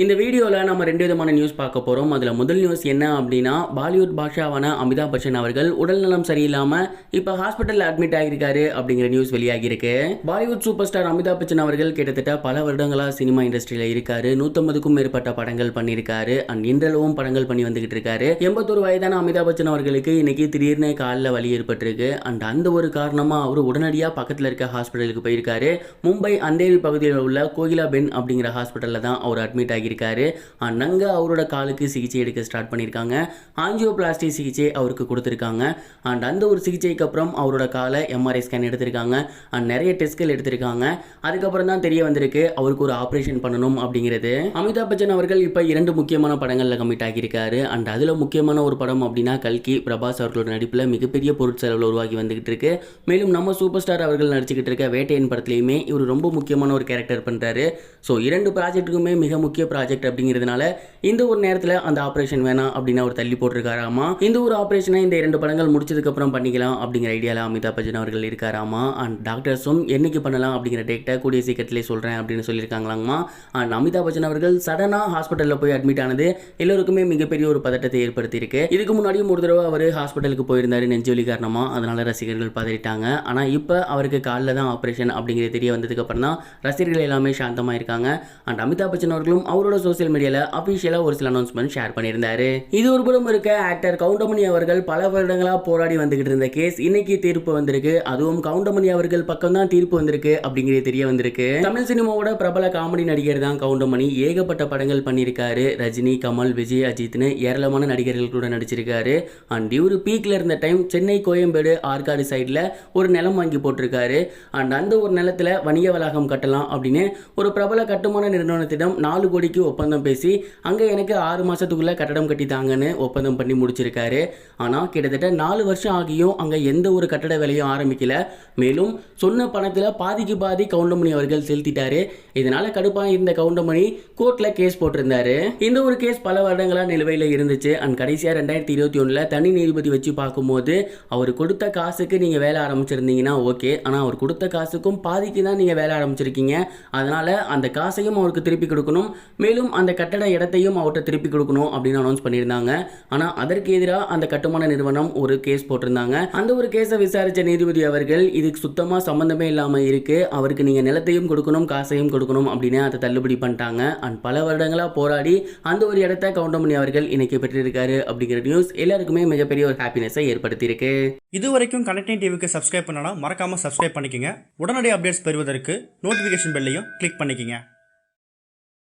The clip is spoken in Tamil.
இந்த வீடியோவில் நம்ம ரெண்டு விதமான நியூஸ் பார்க்க போகிறோம் அதில் முதல் நியூஸ் என்ன அப்படின்னா பாலிவுட் பாஷாவான அமிதாப் பச்சன் அவர்கள் உடல்நலம் சரியில்லாமல் இப்போ ஹாஸ்பிட்டலில் அட்மிட் ஆகியிருக்காரு அப்படிங்கிற news வெளியாகியிருக்கு. Bollywood super star Amitabh Bachchan அவர்கள் கிட்டத்தட்ட பல வருடங்களாக சினிமா இண்டஸ்ட்ரியில் இருக்காரு. நூற்றம்பதுக்கும் மேற்பட்ட படங்கள் பண்ணியிருக்காரு. அண்ட் இன்றளவும் படங்கள் பண்ணி வந்துகிட்டு இருக்காரு. எண்பத்தொரு வயதான அமிதாப் பச்சன் அவர்களுக்கு இன்னைக்கு திடீர்னு காலில் வலி ஏற்பட்டிருக்கு. அண்ட் அந்த ஒரு காரணமாக அவர் உடனடியாக பக்கத்தில் இருக்க ஹாஸ்பிட்டலுக்கு போயிருக்காரு. மும்பை அந்தேரி பகுதியில் உள்ள கோகிலா பென் அப்படிங்கிற ஹாஸ்பிட்டலில் தான் அவர் அட்மிட் ஆகியிருக்காரு. அண்ட் அங்கே அவரோட காலுக்கு சிகிச்சை எடுக்க ஸ்டார்ட் பண்ணியிருக்காங்க. ஆஞ்சியோபிளாஸ்டி சிகிச்சை அவருக்கு கொடுத்துருக்காங்க. அண்ட் அந்த ஒரு சிகிச்சைக்கு அப்புறம் அவரோட காலை எம்ஆர்ஐ ஸ்கேன் எடுத்திருக்காங்க. அண்ட் நிறைய டெஸ்ட்கள் எடுத்திருக்காங்க. அதுக்கப்புறம் தான் தெரிய வந்திருக்கு அவருக்கு ஒரு ஆப்ரேஷன் பண்ணணும் அப்படிங்கிறது. அமிதாப் பச்சன் அவர்கள் இப்போ இரண்டு முக்கியமான படங்களில் கமிட் ஆகியிருக்காரு. அண்ட் அதில் முக்கியமான ஒரு படம் அப்படின்னா கல்கி பிரபாஸ் அவர்களோட நடிப்பில் மிகப்பெரிய பொருட்செலவில் உருவாகி வந்துகிட்டு இருக்கு. மேலும் நம்ம சூப்பர் ஸ்டார் அவர்கள் நடிச்சுக்கிட்டு இருக்க வேட்டையன் படத்துலையுமே இவர் ரொம்ப முக்கியமான ஒரு கேரக்டர் பண்ணுறாரு ஸோ இரண்டு ப்ராஜெக்ட்டுக்குமே மிக முக்கிய ப்ராஜெக்ட் அப்படிங்கிறதுனால இந்த ஒரு நேரத்தில் அந்த ஆப்ரேஷன் வேணாம் அப்படின்னு அவர் தள்ளி போட்டிருக்காராமா? இந்த ஒரு ஆப்ரேஷனை இந்த இரண்டு படங்கள் முடிச்சதுக்கப்புறம் பண்ணிக்கலாம் அப்படிங்கிற ஐடியாவில் அமிதாப் பச்சன் அவர்கள் இருக்காராமா? அண்ட் டாக்டர்ஸும் என்னைக்கு பண்ணலாம் அப்படிங்கிற டேட்டை கூடிய சீக்கிரத்திலே சொல்கிறேன் அப்படின்னு சொல்லியிருக்காங்களாமா அண்ட் அமிதாப் பச்சன் அவர்கள் சடனாக ஹாஸ்பிட்டலில் போய் அட்மிட் ஆனது எல்லோருக்குமே மிகப்பெரிய ஒரு பதட்டத்தை ஏற்படுத்தியிருக்கு. இதுக்கு முன்னாடியும் ஒரு தடவை அவர் ஹாஸ்பிட்டலுக்கு போயிருந்தார் நெஞ்சுவலி காரணமாக அதனால் ரசிகர்கள் பதறிட்டாங்க. ஆனால் இப்போ அவருக்கு காலில் தான் ஆப்ரேஷன் அப்படிங்கிறது தெரிய வந்ததுக்கப்புறம் தான் ரசிகர்கள் எல்லாமே சாந்தமாக இருக்காங்க அண்ட் அமிதாப் பச்சன் அவர்களும் அவர் அவரோட சோஷியல் மீடியாவில் அஃபிஷியலாக ஒரு சில அனௌன்ஸ்மெண்ட் ஷேர் பண்ணியிருந்தாரு. இது ஒரு புறம் இருக்க ஆக்டர் கவுண்டமணி அவர்கள் பல வருடங்களாக போராடி வந்துகிட்டு இருந்த கேஸ் இன்னைக்கு தீர்ப்பு வந்திருக்கு. அதுவும் கவுண்டமணி அவர்கள் பக்கம் தான் தீர்ப்பு வந்திருக்கு அப்படிங்கிறது தெரிய வந்திருக்கு. தமிழ் சினிமாவோட பிரபல காமெடி நடிகர் தான் கவுண்டமணி. ஏகப்பட்ட படங்கள் பண்ணியிருக்காரு. ரஜினி கமல் விஜய் அஜித்னு ஏராளமான நடிகர்கள் கூட நடிச்சிருக்காரு. அண்ட் இவரு பீக்ல இருந்த டைம் சென்னை கோயம்பேடு ஆற்காடு சைடில் ஒரு நிலம் வாங்கி போட்டிருக்காரு. அண்ட் அந்த ஒரு நிலத்துல வணிக வளாகம் கட்டலாம் அப்படின்னு ஒரு பிரபல கட்டுமான நிறுவனத்திடம் நாலு கோடிக்கு ஒப்பந்தம் பேசி அங்கே எனக்கு ஆறு மாதத்துக்குள்ளே கட்டடம் கட்டித்தாங்கன்னு ஒப்பந்தம் பண்ணி முடிச்சிருக்காரு. ஆனால் கிட்டத்தட்ட நாலு வருஷம் ஆகியும் அங்கே எந்த ஒரு கட்டட வேலையும் ஆரம்பிக்கல. மேலும் சொன்ன பணத்தில் பாதிக்கு பாதி கவுண்டமணி அவர்கள் செலுத்திட்டாரு. இதனால் கடுப்பாக இருந்த கவுண்டமணி கோர்ட்டில் கேஸ் போட்டிருந்தாரு. இந்த ஒரு கேஸ் பல வருடங்களா நிலுவையில் இருந்துச்சு. அண்ட் கடைசியாக ரெண்டாயிரத்தி இருபத்தி ஒன்றில் தனி நீதிபதி வச்சு பார்க்கும்போது அவர் கொடுத்த காசுக்கு நீங்கள் வேலை ஆரம்பிச்சிருந்தீங்கன்னா ஓகே. ஆனால் அவர் கொடுத்த காசுக்கும் பாதிக்கு தான் நீங்கள் வேலை ஆரம்பிச்சிருக்கீங்க. அதனால் அந்த காசையும் அவருக்கு திருப்பி கொடுக்கணும். மேலும் அந்த கட்டட இடத்தையும் அவர்கிட்ட திருப்பி கொடுக்கணும் அப்படின்னு அனௌன்ஸ் பண்ணியிருந்தாங்க. ஆனால் அதற்கு எதிராக அந்த கட்டுமான நிறுவனம் ஒரு கேஸ் போட்டிருந்தாங்க. அந்த ஒரு கேஸை விசாரித்த நீதிபதி அவர்கள் இதுக்கு சுத்தமாக சம்மந்தமே இல்லாமல் இருக்கு. அவருக்கு நீங்கள் நிலத்தையும் கொடுக்கணும் காசையும் கொடுக்கணும் அப்படின்னு அதை தள்ளுபடி பண்ணிட்டாங்க. அண்ட் பல வருடங்களாக போராடி அந்த ஒரு இடத்த கவுண்டமணி அவர்கள் இன்னைக்கு பெற்றிருக்காரு அப்படிங்கிற நியூஸ் எல்லாருக்குமே மிகப்பெரிய ஒரு ஹாப்பினஸை ஏற்படுத்தியிருக்கு. இது வரைக்கும் கனெக்டிங் டிவிக்கு சப்ஸ்கிரைப் பண்ணனா மறக்காமல் சப்ஸ்கிரைப் பண்ணிக்கங்க. உடனடி அப்டேட்ஸ் பெறுவதற்கு நோட்டிஃபிகேஷன் பெல்லையும் கிளிக் பண்ணிக்கங்க.